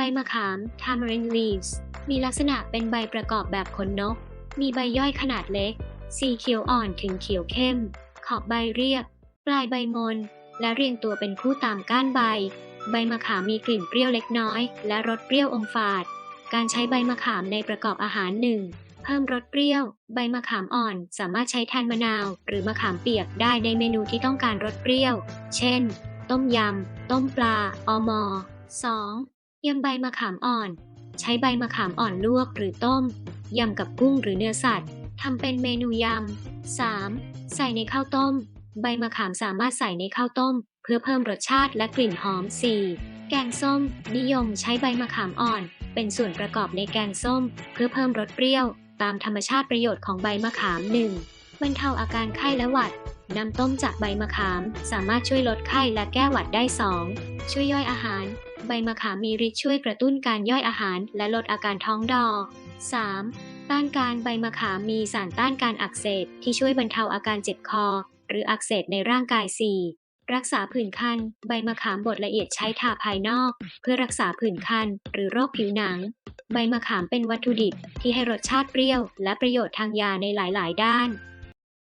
ใบมะขาม tamarind leaves มีลักษณะเป็นใบประกอบแบบขนนก มีใบย่อยขนาดเล็ก สีเขียวอ่อนถึงเขียวเข้ม ขอบใบเรียบ ปลายใบมน และเรียงตัวเป็นคู่ตามก้านใบ ใบมะขามมีกลิ่นเปรี้ยวเล็กน้อย และรสเปรี้ยวอมฝาด การใช้ใบมะขามในประกอบอาหารหนึ่งเพิ่มรสเปรี้ยว ใบมะขามอ่อนสามารถใช้แทนมะนาว หรือมะขามเปียกได้ในเมนูที่ต้องการรสเปรี้ยว เช่น ต้มยำ ต้มปลา อม 2. ยำใบมะขามอ่อน ใช้ใบมะขามอ่อนลวกหรือต้ม ยำกับกุ้งหรือเนื้อสัตว์ทำเป็นเมนูยำ 3. ใส่ในข้าวต้ม ใบมะขามสามารถใส่ในข้าวต้ม เพื่อเพิ่มรสชาติและกลิ่นหอม 4. แกงส้ม นิยมใช้ใบมะขามอ่อน เป็นส่วนประกอบในแกงส้ม เพื่อเพิ่มรสเปรี้ยว ตามธรรมชาติประโยชน์ของใบมะขาม 1. บรรเทาอาการไข้และหวัด น้ำต้มจากใบมะขาม สามารถช่วยลดไข้และแก้หวัดได้ 2. ช่วยย่อยอาหาร ใบมะขามมีฤทธิ์ช่วยกระตุ้นการย่อยอาหาร และลดอาการท้องดอ 3. ต้านการใบมะขามมีสารต้านการอักเสบที่ช่วยบรรเทาอาการเจ็บคอ หรืออักเสบในร่างกาย 4. รักษาผื่นคัน ใบมะขามบดละเอียดใช้ทาภายนอก เพื่อรักษาผื่นคันหรือโรคผิวหนัง ใบมะขามเป็นวัตถุดิบที่ให้รสชาติเปรี้ยว และประโยชน์ทางยาในหลาย ๆ ด้าน